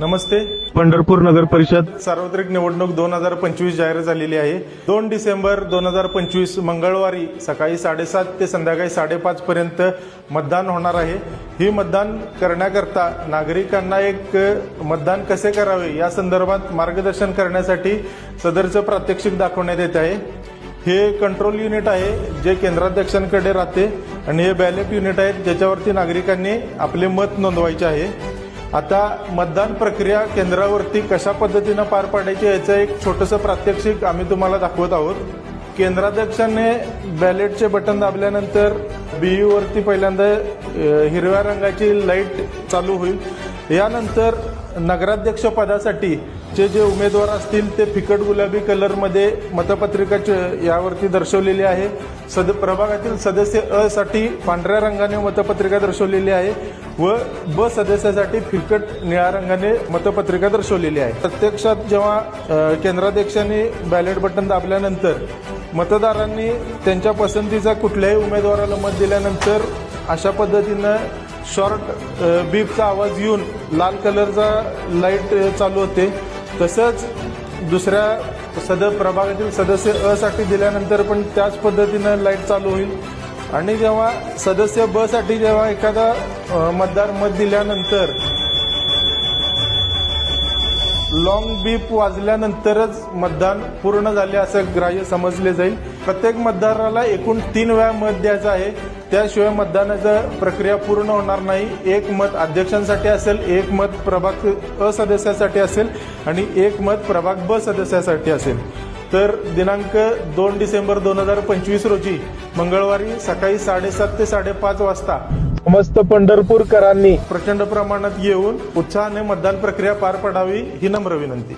नमस्ते. पंढरपूर नगर परिषद. सार्वत्रिक निवडणूक दोन हजार पंचवीस जाहीर झालेली आहे. दोन डिसेंबर दोन हजार पंचवीस मंगळवारी सकाळी साडेसात ते संध्याकाळी साडेपाच पर्यंत मतदान होणार आहे. ही मतदान करण्याकरता नागरिकांना एक मतदान कसे करावे या संदर्भात मार्गदर्शन करण्यासाठी सदरचं प्रात्यक्षिक दाखवण्यात येत आहे. हे कंट्रोल युनिट आहे जे केंद्राध्यक्षांकडे राहते आणि हे बॅलेट युनिट आहेत ज्याच्यावरती नागरिकांनी आपले मत नोंदवायचे आहे. आता मतदान प्रक्रिया केंद्रावरती कशा पद्धतीनं पार पाडायची याचं एक छोटंसं प्रात्यक्षिक आम्ही तुम्हाला दाखवत आहोत. केंद्राध्यक्षांनी बॅलेटचे बटन दाबल्यानंतर बीयू पहिल्यांदा हिरव्या रंगाची लाइट चालू होईल. यानंतर नगराध्यक्ष पदासाठी चे जे उमेदवार असतील ते फिकट गुलाबी कलरमध्ये मतपत्रिका च- यावरती दर्शवलेली आहे. सद प्रभागातील सदस्य अ साठी पांढऱ्या रंगाने मतपत्रिका दर्शवलेली आहे व ब सदस्यासाठी फिकट निळ्या रंगाने मतपत्रिका दर्शवलेली आहे. प्रत्यक्षात जेव्हा केंद्राध्यक्षांनी बॅलेट बटन दाबल्यानंतर मतदारांनी त्यांच्या पसंतीचा कुठल्याही उमेदवाराला मत दिल्यानंतर अशा पद्धतीनं शॉर्ट बीपचा आवाज येऊन लाल कलरचा लाइट चालू होते. तसंच दुसऱ्या सद प्रभागातील सदस्य असाठी दिल्यानंतर पण त्याच पद्धतीनं लाइट चालू होईल. आणि जेव्हा सदस्य बसाठी जेव्हा एखादा मतदार मत दिल्यानंतर लॉंग बीप वाजल्यानंतरच मतदान पूर्ण झाले असं ग्राह्य समजले जाईल. प्रत्येक मतदाराला एकूण तीन वेळा मत द्यायचं आहे. त्याशिवाय मतदानाची प्रक्रिया पूर्ण होणार नाही. एक मत अध्यक्षांसाठी असेल एक मत प्रभाग अ सदस्यासाठी असेल आणि एक मत प्रभाग ब सदस्यासाठी असेल. तर दिनांक दोन डिसेंबर दोन हजार पंचवीस रोजी मंगळवारी सकाळी साडेसात ते साडेपाच वाजता समस्त पंढरपूरकरांनी प्रचंड प्रमाणात येऊन उत्साहाने मतदान प्रक्रिया पार पडावी ही नम्र विनंती.